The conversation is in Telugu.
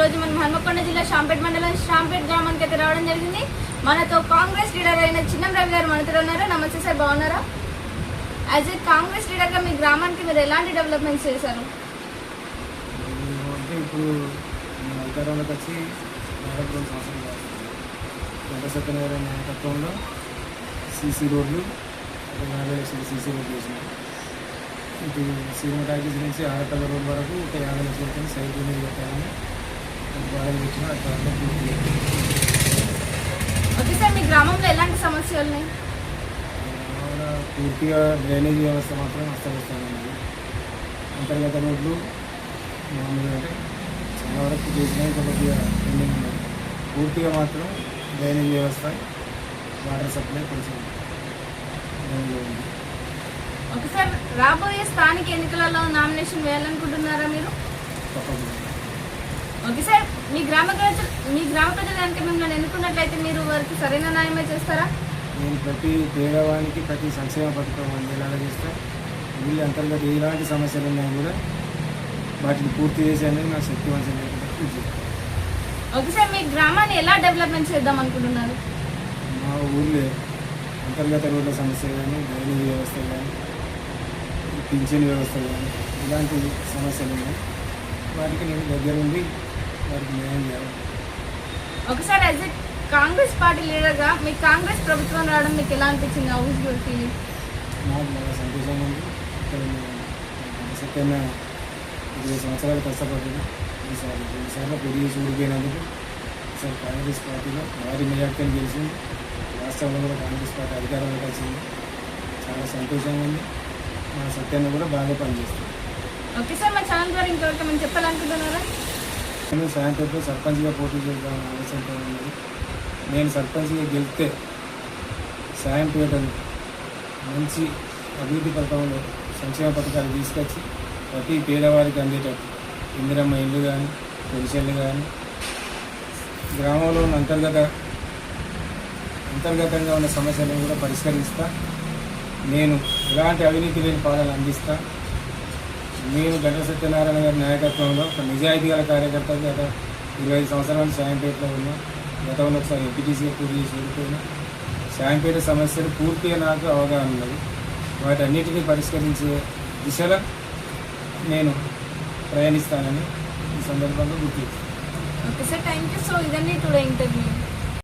రోజు మనం హన్మకొండ జిల్లా షాంపేట్ మండలం షాంపేట్ గ్రామానికి అయితే రావడం జరిగింది. మనతో కాంగ్రెస్ లీడర్ అయిన చిన్నం రవి గారు మనతో ఉన్నారు. నమస్తే సార్ బాగున్నారా? యాజ్ ఏ కాంగ్రెస్ లీడర్గా మీ గ్రామానికి మీరు ఎలాంటి డెవలప్మెంట్స్ చేశారు? ఇప్పుడు అధికారంలోకి వచ్చి నాయకత్వంలో సీసీ రోడ్లు సీసీ రోడ్లు వేసినాం ఇటు సీఎం టాకీస్ నుంచి ఆరపల్లి రోడ్ వరకు ఒక యాభై లక్షల సైకిల్ మీద పెట్టాము ఒక బాగా వచ్చిన అట్లా అంతా పూర్తి చేయాలి. ఓకే సార్ మీ గ్రామంలో ఎలాంటి సమస్యలు ఉన్నాయి? పూర్తిగా డ్రైనేజ్ వ్యవస్థ మాత్రం అస్తవ్యస్తంగా ఉంది అంతర్గత రోడ్లు మామూలుగా అంటే చాలా వరకు చేసినాయి కొద్దిగా పెండింగ్ ఉన్నాయి. పూర్తిగా మాత్రం డ్రైనేజ్ వ్యవస్థ వాటర్ సప్లై కొంచెం ఇబ్బందిగా ఉంది. ఓకే సార్ రాబోయే స్థానిక ఎన్నికలలో నామినేషన్ వేయాలనుకుంటున్నారా మీరు? తప్పకుండా. ఓకే సార్ మీ గ్రామ ప్రజలు మీ గ్రామ ప్రజలు కనుక మిమ్మల్ని ఎన్నుకున్నట్లయితే మీరు వారికి సరైన న్యాయమే చేస్తారా? నేను ప్రతి పేదవానికి ప్రతి సంక్షేమ పథకం అందేలాగా చేస్తా. వీళ్ళు అంతర్గత ఎలాంటి సమస్యలు ఉన్నా కూడా వాటిని పూర్తి చేసేందుకు నా శక్తి వంచన చేస్తాను. ఓకే సార్ మీ గ్రామాన్ని ఎలా డెవలప్మెంట్ చేద్దాం అనుకుంటున్నారు? మా ఊళ్ళో అంతర్గత రోడ్ల సమస్య కానీ డ్రైనేజ్ వ్యవస్థ కానీ పింఛన్ వ్యవస్థ కానీ ఇలాంటి సమస్యలు ఉన్నాయి. వాటికి నేను దగ్గర వాటికి న్యాయం చేయాలి okay sir as a Congress party లీడర్గా మీకు కాంగ్రెస్ ప్రభుత్వం రావడం మీకు ఎలా అనిపించింది? హౌస్ ఫీలింగ్ నాకు బాగా సంతోషంగా ఉంది. ఇక్కడ ఇరవై సంవత్సరాలు కష్టపడ్డాను ఈసారి రెండుసార్లు పెళ్ళి చేసి ఊడిపోయినందుకు ఈసారి కాంగ్రెస్ పార్టీలో భారీ మెజార్టీని గెలిచింది. రాష్ట్రంలో కూడా కాంగ్రెస్ పార్టీ అధికారంలోకి వచ్చింది. చాలా సంతోషంగా ఉంది. మా సత్యన్న కూడా బాగా పనిచేస్తుంది ఓకే సార్ మా ఛానల్ ద్వారా ఇంకొకటి మనం చెప్పాలనుకుంటున్నారా? నేను సాయంత్రంతో సర్పంచ్గా పోటీ చేద్దామని ఆలోచనతో ఉన్నది. నేను సర్పంచ్గా గెలిస్తే సాయంపేటను మంచి అభివృద్ధి పథకంలో సంక్షేమ పథకాలు తీసుకొచ్చి ప్రతి పేదవారికి అందేటట్టు. ఇందిరమ్మ ఇల్లు కానీ పెన్షన్లు కానీ గ్రామంలో ఉన్న అంతర్గత అంతర్గతంగా ఉన్న సమస్యలను కూడా పరిష్కరిస్తా. నేను ఎలాంటి అవినీతి లేని పాలన అందిస్తాను నేను గంట సత్యనారాయణ గారి నాయకత్వంలో ఒక నిజాయితీ గల కార్యకర్త గత ఇరవై ఐదు సంవత్సరాలు నుంచి సాయంపేటలో ఉన్నా గతంలో ఒకసారి ఎంపీటీసీగా పూర్తి చేసి వెళ్ళిపోయినా సాయంపేట సమస్యలు పూర్తిగా నాకు అవగాహన ఉన్నది. వాటన్నిటిని పరిష్కరించే దిశలో నేను ప్రయాణిస్తానని ఈ సందర్భంగా గుర్తిస్తాను okay sir thank you so ఇదండి టుడే ఇంటర్వ్యూ.